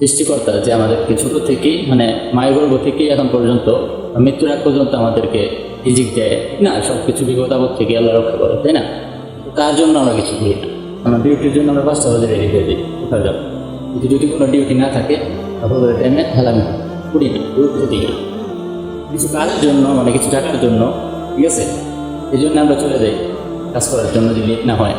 সৃষ্টিকর্তা যে আমাদেরকে ছোট থেকেই মানে মায়ের গর্ভ থেকেই এখন পর্যন্ত মৃত্যুর আগ পর্যন্ত আমাদেরকে রিজিক দেয়। না সব কিছু বিপদ আপদ থেকে আল্লাহ রক্ষা করে, তাই না? তার জন্য আমরা কিছু করি না। আমরা ডিউটির জন্য আমরা পাঁচটা বাজে রেডি করে দিই, কোথাও যাব। কিন্তু যদি কোনো ডিউটি না থাকে তাহলে টাইমে হেলামি করি না গুরুত্ব দিই না কিছু কাজের জন্য মানে কিছু টাকার জন্য, ঠিক আছে? এই জন্য আমরা চলে যাই, কাজ করার জন্য যদি লেট না হয়।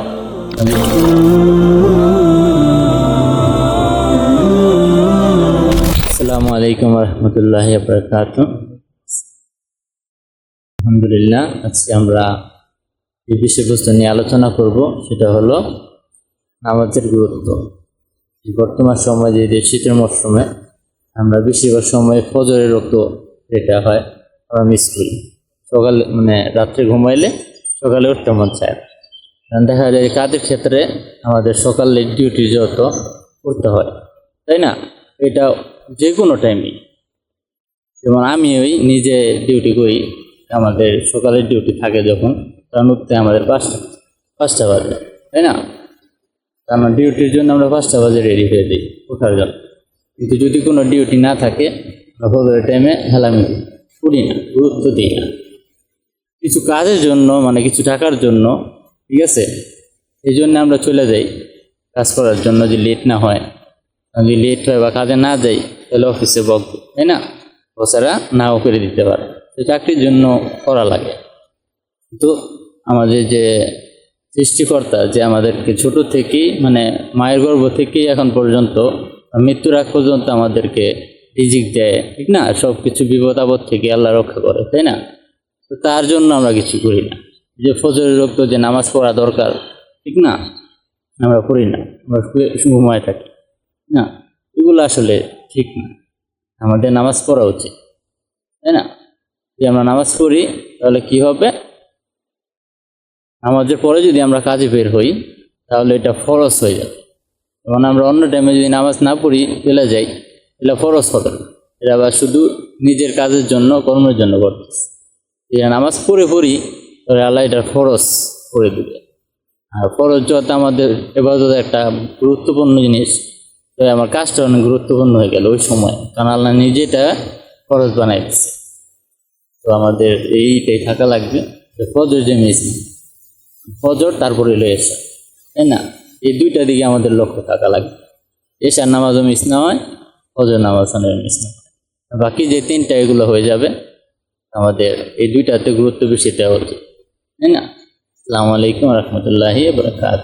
আলাইকুম রহমতুল্লাহ বরকাত আলহামদুলিল্লাহ, আজকে আমরা যে বিষয়বস্তু নিয়ে আলোচনা করব, সেটা হলো নামাজের গুরুত্ব। বর্তমান সময়, যে শীতের মরশুমে আমরা বেশিরভাগ সময় ফজরের রক্ত যেটা হয়, আমরা মিস করি। সকালে মানে রাত্রে ঘুমাইলে সকালে উঠতে মন চায় কারণ দেখা যায় কাজের ক্ষেত্রে আমাদের সকালে ডিউটি যত করতে হয়, তাই না? এটা যে কোনো টাইমে যেমন আমি ওই নিজে ডিউটি করি, আমাদের সকালের ডিউটি থাকে যখন তখন উঠতে আমাদের পাঁচটা পাঁচটা বাজে, তাই না? কারণ ডিউটির জন্য আমরা পাঁচটা বাজে রেডি হয়ে দিই ওঠার জন্য। কিন্তু যদি কোনো ডিউটি না থাকে, আমরা ভোরের টাইমে হেলামি করি না, গুরুত্ব দিই না। কিছু কাজের জন্য মানে কিছু টাকার জন্য, ঠিক আছে? এই জন্য আমরা চলে যাই, কাজ করার জন্য যে লেট না হয়, যদি লেট হয় বা কাজে না যাই তাহলে অফিসে বকবে তাই না? বসারা নাও করে দিতে পারে। তো চাকরির জন্য করা লাগে। কিন্তু আমাদের যে সৃষ্টিকর্তা, যে আমাদেরকে ছোট থেকেই মানে মায়ের গর্ভ থেকেই এখন পর্যন্ত, মৃত্যুর আগ পর্যন্ত আমাদেরকে রিজিক দেয়, ঠিক না? সব কিছু বিপদ আপদ থেকে আল্লাহ রক্ষা করে, তাই না? তো তার জন্য আমরা কিছু করি না। যে ফজরের রক্ত যে নামাজ পড়া দরকার, ঠিক না? আমরা করি না। আমরা ঘুমায় থাকি, না? এগুলো আসলে ঠিক না। আমাদের নামাজ পড়া উচিত, তাই না? যদি আমরা নামাজ পড়ি, তাহলে কি হবে? নামাজের পরে যদি আমরা কাজে বের হই, তাহলে এটা ফরজ হয়ে যাবে। এবং আমরা অন্য টাইমে যদি নামাজ না পড়ি, চলে যাই, এটা ফরজ হবে না। এটা আবার শুধু নিজের কাজের জন্য, কর্মের জন্য করতেছে। যদি নামাজ পড়ে পড়ি, তাহলে আল্লাহ এটা ফরজ করে দেবে। আর ফরজ যত আমাদের এবার একটা গুরুত্বপূর্ণ জিনিস তো আমার কাজটা অনেক গুরুত্বপূর্ণ হয়ে গেল ওই সময়। কারণ আল্লাহ নিজেটা ফরজ বানাই দিচ্ছে তো আমাদের এইটাই থাকা লাগবে ফজর যে মিস, ফজর তারপরে এলো এসা তাই না? এই দুইটা দিকে আমাদের লক্ষ্য থাকা লাগবে। এশার নামাজও মিস না হয় ফজর নামাজ মিস না হয়। বাকি যে তিনটা এগুলো হয়ে যাবে, আমাদের এই দুইটাতে গুরুত্ব বেশি দেওয়া উচিত, তাই না? আসসালামু আলাইকুম রহমতুল্লাহি বরকাত